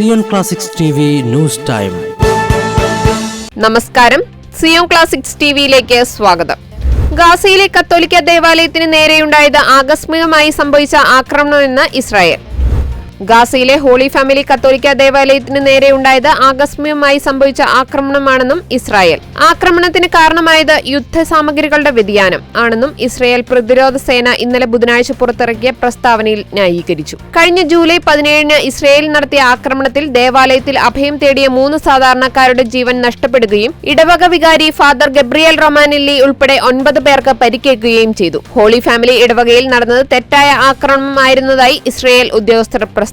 Zion classics T news time. നമസ്കാരം. Zion classics ടിവിയിലേക്ക് സ്വാഗതം. ഗാസയിലെ കത്തോലിക്ക ദേവാലയത്തിന് നേരെയുണ്ടായത് ആകസ്മികമായി സംഭവിച്ച ആക്രമണമെന്ന് ഇസ്രായേൽ. ഗാസയിലെ ഹോളി ഫാമിലി കത്തോലിക്ക ദേവാലയത്തിന് നേരെയുണ്ടായത് ആകസ്മികമായി സംഭവിച്ച ആക്രമണമാണെന്നും ഇസ്രായേൽ. ആക്രമണത്തിന് കാരണമായത് യുദ്ധസാമഗ്രികളുടെ വ്യതിയാനം ആണെന്നും ഇസ്രായേൽ പ്രതിരോധ സേന ഇന്നലെ ബുധനാഴ്ച പുറത്തിറക്കിയ പ്രസ്താവനയിൽ ന്യായീകരിച്ചു. കഴിഞ്ഞ ജൂലൈ പതിനേഴിന് ഇസ്രായേൽ നടത്തിയ ആക്രമണത്തിൽ ദേവാലയത്തിൽ അഭയം തേടിയ മൂന്ന് സാധാരണക്കാരുടെ ജീവൻ നഷ്ടപ്പെടുകയും ഇടവക വികാരി ഫാദർ ഗബ്രിയൽ റൊമാനില്ലി ഉൾപ്പെടെ ഒൻപത് പേർക്ക് പരിക്കേൽക്കുകയും ചെയ്തു. ഹോളി ഫാമിലി ഇടവകയിൽ നടന്നത് തെറ്റായ ആക്രമണമായിരുന്നതായി ഇസ്രായേൽ ഉദ്യോഗസ്ഥർ പ്രസ്താവിച്ചു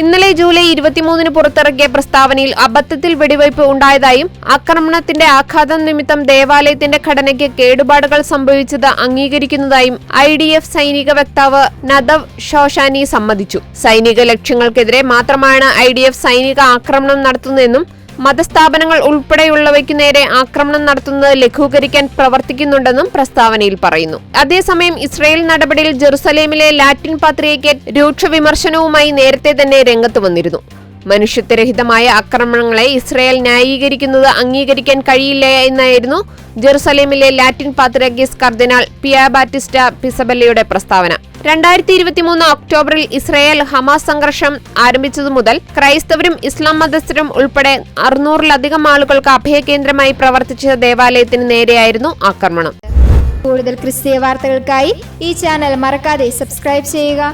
ഇന്നലെ ജൂലൈ ഇരുപത്തിമൂന്നിന് പുറത്തിറക്കിയ പ്രസ്താവനയിൽ അബദ്ധത്തിൽ വെടിവയ്പ് ഉണ്ടായതായും ആക്രമണത്തിന്റെ ആഘാതം നിമിത്തം ദേവാലയത്തിന്റെ ഘടനയ്ക്ക് കേടുപാടുകൾ സംഭവിച്ചത് അംഗീകരിക്കുന്നതായും ഐ ഡി എഫ് സൈനിക വക്താവ് നദവ് ഷോഷാനി സമ്മതിച്ചു. സൈനിക ലക്ഷ്യങ്ങൾക്കെതിരെ മാത്രമാണ് ഐ ഡി എഫ് സൈനിക ആക്രമണം നടത്തുന്നതെന്നും മതസ്ഥാപനങ്ങൾ ഉൾപ്പെടെയുള്ളവയ്ക്കു നേരെ ആക്രമണം നടത്തുന്നത് ലഘൂകരിക്കാൻ പ്രവർത്തിക്കുന്നുണ്ടെന്നും പ്രസ്താവനയിൽ പറയുന്നു. അതേസമയം ഇസ്രയേൽ നടപടിയിൽ ജെറുസലേമിലെ ലാറ്റിൻ പാത്രിയയ്ക്ക് രൂക്ഷ വിമർശനവുമായി നേരത്തെ തന്നെ രംഗത്ത് വന്നിരുന്നു. മനുഷ്യത്വരഹിതമായ ആക്രമണങ്ങളെ ഇസ്രയേൽ ന്യായീകരിക്കുന്നത് അംഗീകരിക്കാൻ കഴിയില്ല എന്നായിരുന്നു ജെറുസലേമിലെ ലാറ്റിൻ പാത്രഗീസ് കർദിനാൾ പിയ ബാറ്റിസ്റ്റ പിസബല്ലയുടെ പ്രസ്താവന. രണ്ടായിരത്തി ഇരുപത്തിമൂന്ന് ഒക്ടോബറിൽ ഇസ്രയേൽ ഹമാസ് സംഘർഷം ആരംഭിച്ചതു മുതൽ ക്രൈസ്തവരും ഇസ്ലാം മതസ്ഥരും ഉൾപ്പെടെ അറുന്നൂറിലധികം ആളുകൾക്ക് അഭയകേന്ദ്രമായി പ്രവർത്തിച്ച ദേവാലയത്തിന് നേരെയായിരുന്നു ആക്രമണം. കൂടുതൽ ക്രിസ്തീയ വാർത്തകൾക്കായി ഈ ചാനൽ മറക്കാതെ സബ്സ്ക്രൈബ് ചെയ്യുക.